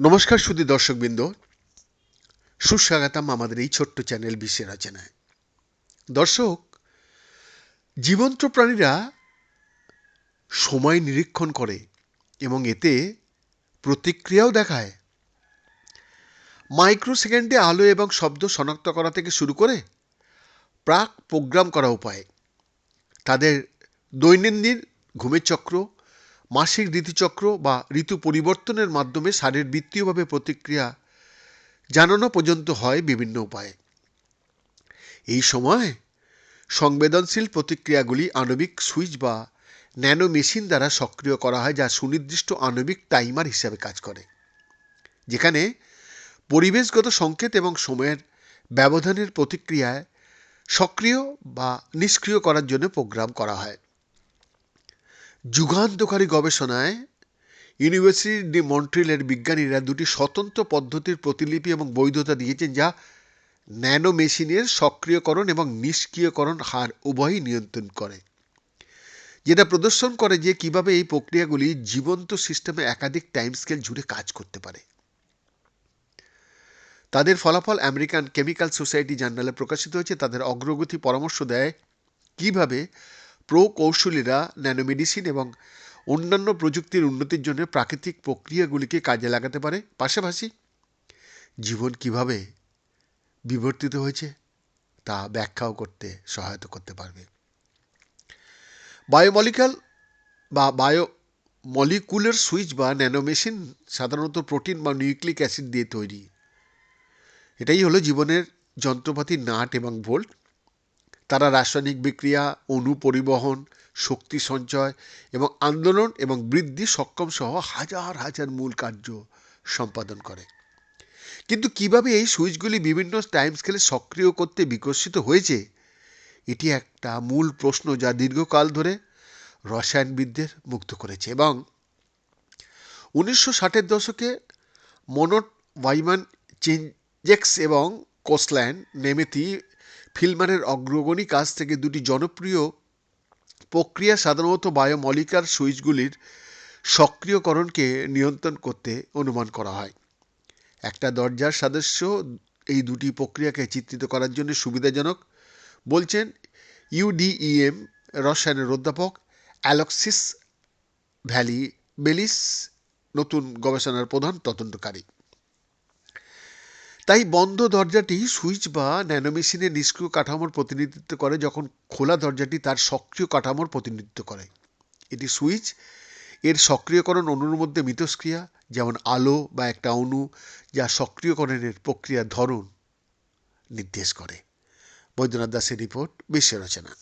নমস্কার শুধু দর্শকবৃন্দ। সুস্বাগতম আমাদের এই ছোট্ট চ্যানেল বিশ্বের রচনায়। দর্শক, জীবন্ত প্রাণীরা সময় নিরীক্ষণ করে এবং এতে প্রতিক্রিয়াও দেখায়। মাইক্রোসেকেন্ডে আলো এবং শব্দ শনাক্ত করা থেকে শুরু করে প্রাক প্রোগ্রাম করা উপায়। তাদের দৈনন্দিন ঘুমের চক্র মাসিক ঋতুচক্র বা ঋতু পরিবর্তনের মাধ্যমে সারের শারীরবৃত্তীয়ভাবে প্রতিক্রিয়া জানানো পর্যন্ত হয় বিভিন্ন উপায়ে। এই সময় সংবেদনশীল প্রতিক্রিয়াগুলি আণবিক সুইচ বা ন্যানো মেশিন দ্বারা সক্রিয় করা হয় যা সুনির্দিষ্ট আণবিক টাইমার হিসাবে কাজ করে। যেখানে পরিবেশগত সংকেত এবং সময়ের ব্যবধানের প্রতিক্রিয়ায় সক্রিয় বা নিষ্ক্রিয় করার জন্য প্রোগ্রাম করা হয়। যুগান্তকারী গবেষণায় ইউনিভার্সিটি ডি মন্ট্রিলের বিজ্ঞানীরা দুটি স্বতন্ত্র পদ্ধতির প্রতিলিপি এবং বৈধতা দিয়েছেন যা ন্যানো মেশিনের সক্রিয়করণ এবং নিষ্ক্রিয়করণ হার উভয়ই নিয়ন্ত্রণ করে। যেটা প্রদর্শন করে যে কীভাবে এই প্রক্রিয়াগুলি জীবন্ত সিস্টেমে একাধিক টাইম স্কেল জুড়ে কাজ করতে পারে। তাদের ফলাফল আমেরিকান কেমিক্যাল সোসাইটি জার্নালে প্রকাশিত হয়েছে। তাদের অগ্রগতি পরামর্শ দেয় কীভাবে প্রকৌশলীরা ন্যানোমেডিসিন এবং অন্যান্য প্রযুক্তির উন্নতির জন্য প্রাকৃতিক প্রক্রিয়াগুলিকে কাজে লাগাতে পারে। পাশাপাশি জীবন কীভাবে বিবর্তিত হয়েছে তা ব্যাখ্যাও করতে সহায়তা করতে পারবে। বায়োমলিক্যাল বা বায়ো মলিকুলার সুইচ বা ন্যানোমেশিন সাধারণত প্রোটিন বা নিউক্লিক অ্যাসিড দিয়ে তৈরি। এটাই হলো জীবনের যন্ত্রপাতি নাট এবং ভোল্ট। তারা রাসায়নিক বিক্রিয়া, অণু পরিবহন, শক্তি সঞ্চয় এবং আন্দোলন এবং বৃদ্ধি সক্ষম সহ হাজার হাজার মূল কার্য সম্পাদন করে। কিন্তু কীভাবে এই সুইচগুলি বিভিন্ন টাইম স্কেলে সক্রিয় করতে বিকশিত হয়েছে, এটি একটা মূল প্রশ্ন যা দীর্ঘকাল ধরে রসায়নবিদদের মুগ্ধ করেছে এবং উনিশশো ষাটের দশকে মনোট, ওয়াইমান, চেঞ্জেক্স এবং কোসল্যান্ড, নেমেতি ফিল্মারের অগ্রগণী কাজ থেকে দুটি জনপ্রিয় প্রক্রিয়া সাধারণত বায়োমলিকার সুইচগুলির সক্রিয়করণকে নিয়ন্ত্রণ করতে অনুমান করা হয়। একটা দরজার সদস্য এই দুটি প্রক্রিয়াকে চিত্রিত করার জন্য সুবিধাজনক, বলছেন ইউডিইএম রসায়নের অধ্যাপক অ্যালক্সিস ভ্যালি বেলিস নতুন গবেষণার প্রধান তদন্তকারী। তাই বন্ধ দরজাটি সুইচ বা ন্যানোমেশিনের নিষ্ক্রিয় কাঠামোর প্রতিনিধিত্ব করে যখন খোলা দরজাটি তার সক্রিয় কাঠামোর প্রতিনিধিত্ব করে। এটি সুইচ, এর সক্রিয়করণ অণুর মধ্যে মিথস্ক্রিয়া, যেমন আলো বা একটা অণু, যা সক্রিয়করণের প্রক্রিয়ার ধরন নির্দেশ করে। বৈদ্যনাথ দাসের রিপোর্ট বিশ্ব রচনা।